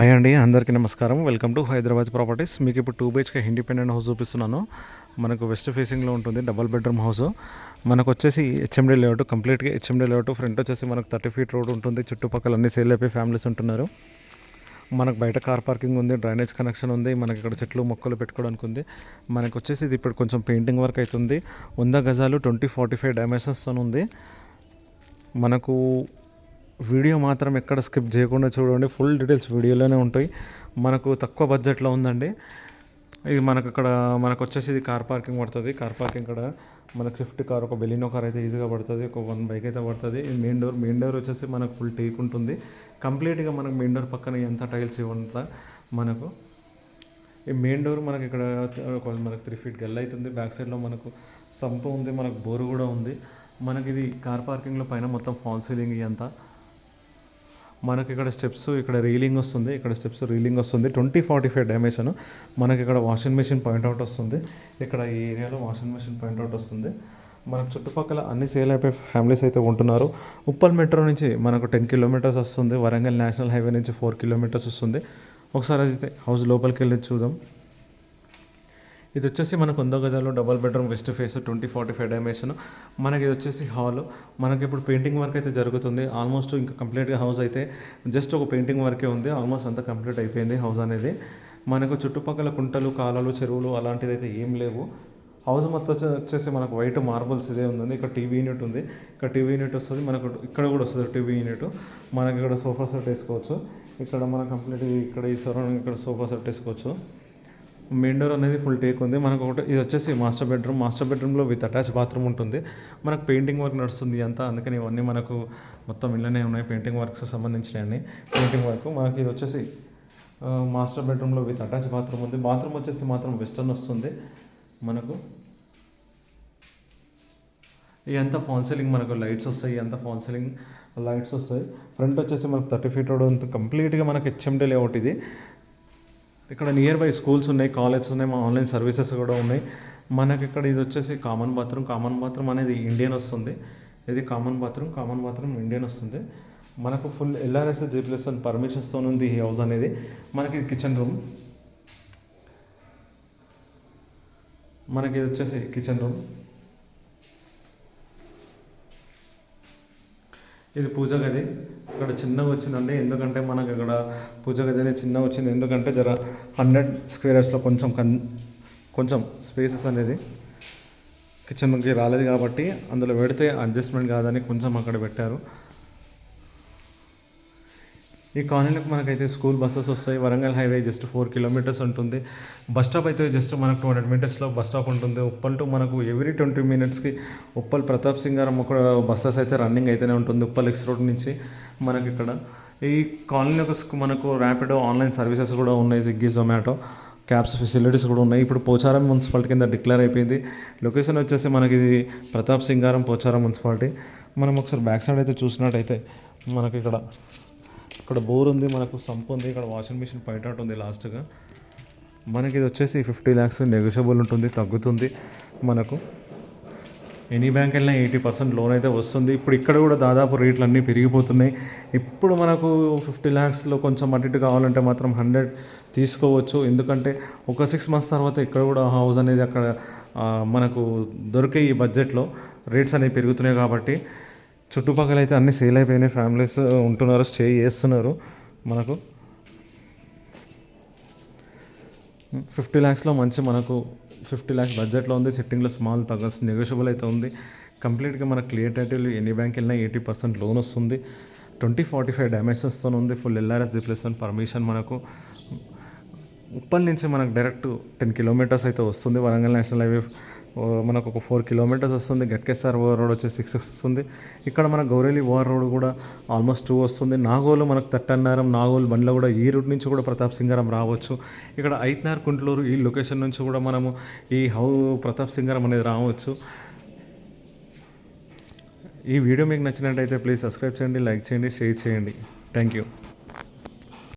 Hi అండి అందరికీ నమస్కారం. Welcome to Hyderabad properties. మీకు ఇప్పుడు టూ బిహెచ్కే ఇండిపెండెంట్ హౌస్ చూపిస్తున్నాను. మనకు వెస్ట్ ఫేసింగ్లో ఉంటుంది డబల్ బెడ్రూమ్ హౌస్. మనకు వచ్చేసి హెచ్ఎండి లేఅవుట్ కంప్లీట్గా హెచ్ఎండి లేఅవుట్ ఫ్రంట్ వచ్చేసి మనకు థర్టీ ఫీట్ రోడ్ ఉంటుంది. చుట్టుపక్కల అన్ని సేల్ అయిపోయి ఫ్యామిలీస్ ఉంటున్నారు. మనకు బయట కార్ పార్కింగ్ ఉంది డ్రైనేజ్ కనెక్షన్ ఉంది. మనకి ఇక్కడ చెట్లు మొక్కలు పెట్టుకోవడానికి ఉంది. మనకు వచ్చేసి ఇది ఇప్పుడు కొంచెం పెయింటింగ్ వర్క్ అవుతుంది. వంద గజాలు ట్వంటీ ఫార్టీ ఫైవ్ డైమెన్షన్స్తో ఉంది. మనకు వీడియో మాత్రం ఎక్కడ స్కిప్ చేయకుండా చూడండి. ఫుల్ డీటెయిల్స్ వీడియోలోనే ఉంటాయి. మనకు తక్కువ బడ్జెట్లో ఉందండి. ఇది మనకు ఇక్కడ మనకు వచ్చేసి ఇది కార్ పార్కింగ్ పడుతుంది. కార్ పార్కింగ్ ఇక్కడ మనకు స్విఫ్ట్ కార్ ఒక బెలినో కార్ అయితే ఈజీగా పడుతుంది. ఒక వన్ బైక్ అయితే పడుతుంది. మెయిన్ డోర్ మెయిన్ డోర్ వచ్చేసి మనకు ఫుల్ టేక్ ఉంటుంది. కంప్లీట్గా మనకు మెయిన్ డోర్ పక్కన ఎంత టైల్స్ ఇవ్వంతా మనకు. ఈ మెయిన్ డోర్ మనకి ఇక్కడ మనకు త్రీ ఫీట్ గల్ అవుతుంది. బ్యాక్ సైడ్లో మనకు సంపు ఉంది మనకు బోరు కూడా ఉంది. మనకి ఇది కార్ పార్కింగ్లో పైన మొత్తం ఫాల్ సీలింగ్ ఇదంతా మనకి ఇక్కడ స్టెప్స్ ఇక్కడ రీలింగ్ వస్తుంది ఇక్కడ స్టెప్స్ రీలింగ్ వస్తుంది. Twenty forty five dimension. మనకి ఇక్కడ వాషింగ్ మెషిన్ పాయింట్అవుట్ వస్తుంది. ఇక్కడ ఈ ఏరియాలో వాషింగ్ మెషిన్ పాయింట్అవుట్ వస్తుంది. మన చుట్టుపక్కల అన్ని సేల్ అయిపోయి ఫ్యామిలీస్ అయితే ఉంటున్నారు. ఉప్పల్ మెట్రో నుంచి మనకు టెన్ కిలోమీటర్స్ వస్తుంది. వరంగల్ నేషనల్ హైవే నుంచి ఫోర్ కిలోమీటర్స్ వస్తుంది. ఒకసారి అయితే హౌస్ లోపలికి వెళ్ళి చూద్దాం. ఇది వచ్చేసి మనకు వంద గజాలు double bedroom west face twenty forty five dimension మనకి ఇది వచ్చేసి హాల్ మనకి ఇప్పుడు పెయింటింగ్ వర్క్ అయితే జరుగుతుంది. ఆల్మోస్ట్ ఇంకా కంప్లీట్గా హౌస్ అయితే జస్ట్ ఒక పెయింటింగ్ వర్కే ఉంది. ఆల్మోస్ట్ అంతా కంప్లీట్ అయిపోయింది హౌస్ అనేది. మనకు చుట్టుపక్కల కుంటలు కాలాలు చెరువులు అలాంటిది అయితే ఏం లేవు. హౌస్ మొత్తం వచ్చేసి మనకు వైట్ మార్బుల్స్ ఇదే ఉంది ఇక్కడ టీవీ యూనిట్ ఉంది. ఇక్కడ టీవీ యూనిట్ వస్తుంది. మనకు ఇక్కడ కూడా వస్తుంది టీవీ యూనిట్ మనకి ఇక్కడ సోఫా సెట్ వేసుకోవచ్చు. ఇక్కడ మన కంప్లీట్ ఇక్కడ ఈ సరౌండింగ్ ఇక్కడ సోఫా సెట్ వేసుకోవచ్చు. మెయిన్ డోర్ అనేది ఫుల్ టేక్ ఉంది. మనకు ఒకటి ఇది వచ్చేసి మాస్టర్ బెడ్రూమ్ మాస్టర్ బెడ్రూమ్లో విత్ అటాచ్ బాత్రూమ్ ఉంటుంది. మనకు పెయింటింగ్ వర్క్ నడుస్తుంది అంతా. అందుకని ఇవన్నీ మనకు మొత్తం ఇళ్ళనే ఉన్నాయి. పెయింటింగ్ వర్క్స్ సంబంధించినవి పెయింటింగ్ వర్క్ మనకి ఇది వచ్చేసి మాస్టర్ బెడ్రూమ్లో విత్ అటాచ్ బాత్రూమ్ ఉంది. బాత్రూమ్ వచ్చేసి మాత్రం వెస్టర్న్ వస్తుంది మనకు. ఇదంతా ఫాల్ సీలింగ్ మనకు లైట్స్ వస్తాయి. ఇదంతా ఫాల్ సీలింగ్ లైట్స్ వస్తాయి. ఫ్రంట్ వచ్చేసి మనకు థర్టీ ఫీట్ రోడ్ కంప్లీట్గా మనకి హెచ్ఎండి లేఅవుట్ ఇది. ఇక్కడ నియర్ బై స్కూల్స్ ఉన్నాయి కాలేజెస్ ఉన్నాయి మా ఆన్లైన్ సర్వీసెస్ కూడా ఉన్నాయి. మనకి ఇక్కడ ఇది వచ్చేసి కామన్ బాత్రూమ్ కామన్ బాత్రూమ్ అనేది ఇండియన్ వస్తుంది. ఇది common bathroom common bathroom Indian వస్తుంది. మనకు full LRS G plus one పర్మిషన్స్తో ఉంది ఈ హౌస్ అనేది. మనకి కిచెన్ రూమ్ మనకి ఇది వచ్చేసి కిచెన్ రూమ్ ఇది పూజ గది. ఇక్కడ చిన్నగా వచ్చిందండి. ఎందుకంటే మనకి ఇక్కడ పూజ గది అనేది చిన్నగా వచ్చింది. ఎందుకంటే జర హండ్రెడ్ స్క్వేర్స్లో కొంచెం కన్ కొంచెం స్పేసెస్ అనేది కిచెన్కి రాలేదు కాబట్టి అందులో పెడితే అడ్జస్ట్మెంట్ కాదని కొంచెం అక్కడ పెట్టారు. ఈ కాలనీలకు మనకైతే స్కూల్ బస్సెస్ వస్తాయి. Warangal highway just four kilometers ఉంటుంది. బస్ స్టాప్ అయితే జస్ట్ మనకు టూ హండ్రెడ్ మీటర్స్లో బస్ స్టాప్ ఉంటుంది. ఉప్పల్ టు మనకు ఎవ్రీ ట్వంటీ మినిట్స్కి ఉప్పల్ ప్రతాప్ సింగారం ఒక బస్సెస్ అయితే రన్నింగ్ అయితేనే ఉంటుంది. ఉప్పల్ ఎక్స్ రోడ్ నుంచి మనకి ఇక్కడ. ఈ కాలనీలో మనకు ర్యాపిడో ఆన్లైన్ సర్వీసెస్ కూడా ఉన్నాయి స్విగ్గీ జొమాటో క్యాబ్స్ ఫెసిలిటీస్ కూడా ఉన్నాయి. ఇప్పుడు పోచారం మున్సిపాలిటీ కింద డిక్లేర్ అయిపోయింది. లొకేషన్ వచ్చేసి మనకి ఇది ప్రతాప్ సింగారం పోచారం మున్సిపాలిటీ మనం ఒకసారి బ్యాక్ సైడ్ అయితే చూసినట్టయితే మనకి ఇక్కడ ఇక్కడ బోర్ ఉంది మనకు సంప్ ఉంది ఇక్కడ వాషింగ్ మిషన్ బయట ఉంది లాస్ట్గా మనకి ఇది వచ్చేసి ఫిఫ్టీ ల్యాక్స్ నెగోషియబుల్ ఉంటుంది తగ్గుతుంది మనకు. ఎనీ బ్యాంక్ వెళ్ళినా ఎయిటీ పర్సెంట్ లోన్ అయితే వస్తుంది. ఇప్పుడు ఇక్కడ కూడా దాదాపు రేట్లు అన్నీ పెరిగిపోతున్నాయి. ఇప్పుడు మనకు ఫిఫ్టీ ల్యాక్స్లో కొంచెం అటు ఇటు కావాలంటే మాత్రం హండ్రెడ్ తీసుకోవచ్చు. ఎందుకంటే ఒక సిక్స్ మంత్స్ తర్వాత ఇక్కడ కూడా హౌస్ అనేది అక్కడ మనకు దొరికే ఈ బడ్జెట్లో రేట్స్ అనేవి పెరుగుతున్నాయి కాబట్టి చుట్టుపక్కల అయితే అన్ని సేల్ అయిపోయినాయి. ఫ్యామిలీస్ ఉంటున్నారు స్టే చేస్తున్నారు మనకు. ఫిఫ్టీ ల్యాక్స్లో మంచి మనకు ఫిఫ్టీ ల్యాక్స్ బడ్జెట్లో ఉంది. సిట్టింగ్లో స్మాల్ తగ్గస్ నెగోషియబుల్ అయితే ఉంది. కంప్లీట్గా మన క్లియర్ టైటిల్ ఎన్ని బ్యాంక్ వెళ్ళినా ఎయిటీ పర్సెంట్ లోన్ వస్తుంది. ట్వంటీ ఫార్టీ ఫైవ్ డైమెన్షన్స్తో ఉంది. ఫుల్ ఎల్ఆర్ఎస్ రిప్లేస్మెంట్ పర్మిషన్ మనకు. ఉప్పల్ నుంచి మనకు డైరెక్ట్ టెన్ కిలోమీటర్స్ అయితే వస్తుంది వరంగల్ నేషనల్ హైవే. మనకు ఒక ఫోర్ కిలోమీటర్స్ వస్తుంది. గట్కేసార్ ఓవర్ రోడ్ వచ్చి సిక్స్ వస్తుంది. ఇక్కడ మన గౌరేలి ఓవర్ రోడ్ కూడా ఆల్మోస్ట్ టూ వస్తుంది. నాగోలు మనకు తట్టన్నారం నాగోలు బండ్ల కూడా ఈ రూట్ నుంచి కూడా ప్రతాప్ సింగారం రావచ్చు. ఇక్కడ ఐత్నార్ కుంట్లూరు ఈ లొకేషన్ నుంచి కూడా మనము ఈ హౌ ప్రతాప్ సింగారం అనేది రావచ్చు. ఈ వీడియో మీకు నచ్చినట్టయితే ప్లీజ్ సబ్స్క్రైబ్ చేయండి లైక్ చేయండి షేర్ చేయండి. Thank you